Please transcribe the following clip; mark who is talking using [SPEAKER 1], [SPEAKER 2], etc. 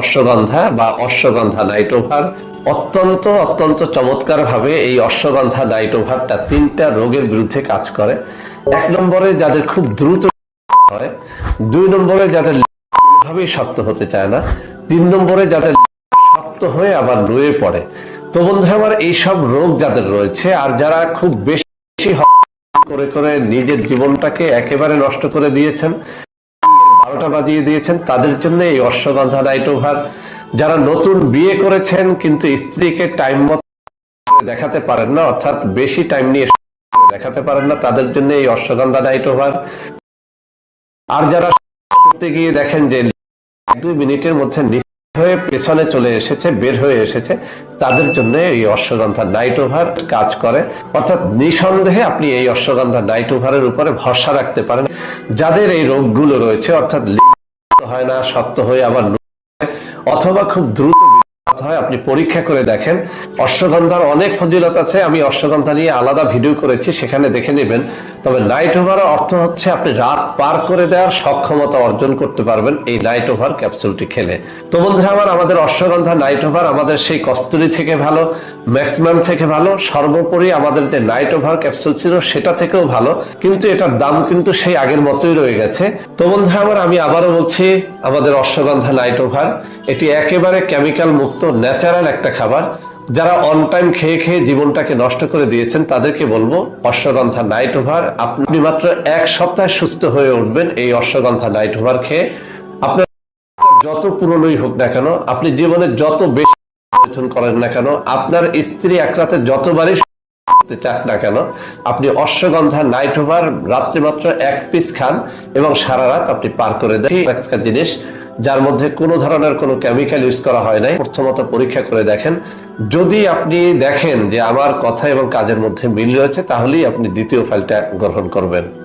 [SPEAKER 1] অশ্বগন্ধা বা ashwagandha night over অত্যন্ত অত্যন্ত চমৎকার ভাবে এই অশ্বগন্ধা নাইট ওভারটা তিনটা রোগের বিরুদ্ধে কাজ করে। এক নম্বরে যাদের খুব দ্রুত হয়, দুই নম্বরে যাদের ভাবেই শক্ত হতে চায় না, তিন নম্বরে যাদের শক্ত হয়ে আবার নুয়ে পড়ে। তো বন্ধু আমার এইসব রোগ যাদের রয়েছে আর যারা খুব বেশি করে করে নিজের জীবনটাকে একেবারে নষ্ট করে দিয়েছেন বারোটা বাজিয়ে দিয়েছেন, তাদের জন্য এই অশ্বগন্ধা নাইট ওভার। যারা নতুন বিয়ে করেছেন, কিন্তু স্ত্রীকে টাইম মতো দেখাতে পারেন না, অর্থাৎ বেশি টাইম নিয়ে দেখাতে পারেন না, তাদের জন্য এই অশ্বগন্ধা নাইট ওভার। আর যারা করতে গিয়ে দেখেন যে এক দুই মিনিটের মধ্যে হয়ে পেছনে চলে এসেছে, বের হয়ে এসেছে, তাদের জন্য এই অশ্বগন্ধা নাইট ওভার কাজ করে। অর্থাৎ নিঃসন্দেহে আপনি এই অশ্বগন্ধা নাইট ওভারের উপরে ভরসা রাখতে পারেন। যাদের এই রোগগুলো রয়েছে, অর্থাৎ হয় না, শক্ত হয়ে আবার অথবা খুব দ্রুত হয় আপনি পরীক্ষা করে দেখেন। অশ্বগন্ধার অনেক ফজিলত আছে, আমি অশ্বগন্ধা নিয়ে আলাদা ভিডিও করেছি, সেখানে দেখে নেবেন। তবে নাইট ওভার অর্থ হচ্ছে আপনি রাত পার করে দেওয়ার সক্ষমতা অর্জন করতে পারবেন এই নাইট ওভার ক্যাপসুলটি খেলে। তো বন্ধুরা আমার, আমাদের অশ্বগন্ধা নাইট ওভার আমাদের সেই কস্তুরি থেকে ভালো ম্যাক্সিমাম থেকে ভালো, সর্বোপরি আমাদের যে নাইট ওভার ক্যাপসুল ছিল সেটা থেকেও ভালো, কিন্তু এটার দাম কিন্তু সেই আগের মতোই রয়ে গেছে। তো বন্ধুরা আমার, আমি আবারও বলছি, আমাদের অশ্বগন্ধা নাইট ওভার এটি একেবারে কেমিক্যাল মুক্ত ন্যাচারাল একটা খাবার। যারা অন টাইম খেয়ে খেয়ে জীবনটাকে নষ্ট করে দিয়েছেন, তাদেরকে বলব, অশ্বগন্ধা নাইট ওভার আপনি মাত্র এক সপ্তাহে সুস্থ হয়ে উঠবেন এই অশ্বগন্ধা নাইট ওভার খেয়ে। আপনার যত পুরনোই হোক না কেন, আপনি জীবনে যত বেশি করেন না কেন, আপনার স্ত্রী এক রাতে যতবারই চাক না কেন, আপনি অশ্বগন্ধা নাইট ওভার রাত্রি মাত্র এক পিস খান এবং সারা রাত আপনি পার করে দেন। একটা জিনিস যার মধ্যে কোনো ধরনের কোনো কেমিক্যাল ইউজ করা হয় নাই। প্রথমত পরীক্ষা করে দেখেন। যদি আপনি দেখেন যে আমার কথা এবং কাজের মধ্যে মিল রয়েছে, তাহলেই আপনি দ্বিতীয় ফাইলটা গ্রহণ করবেন।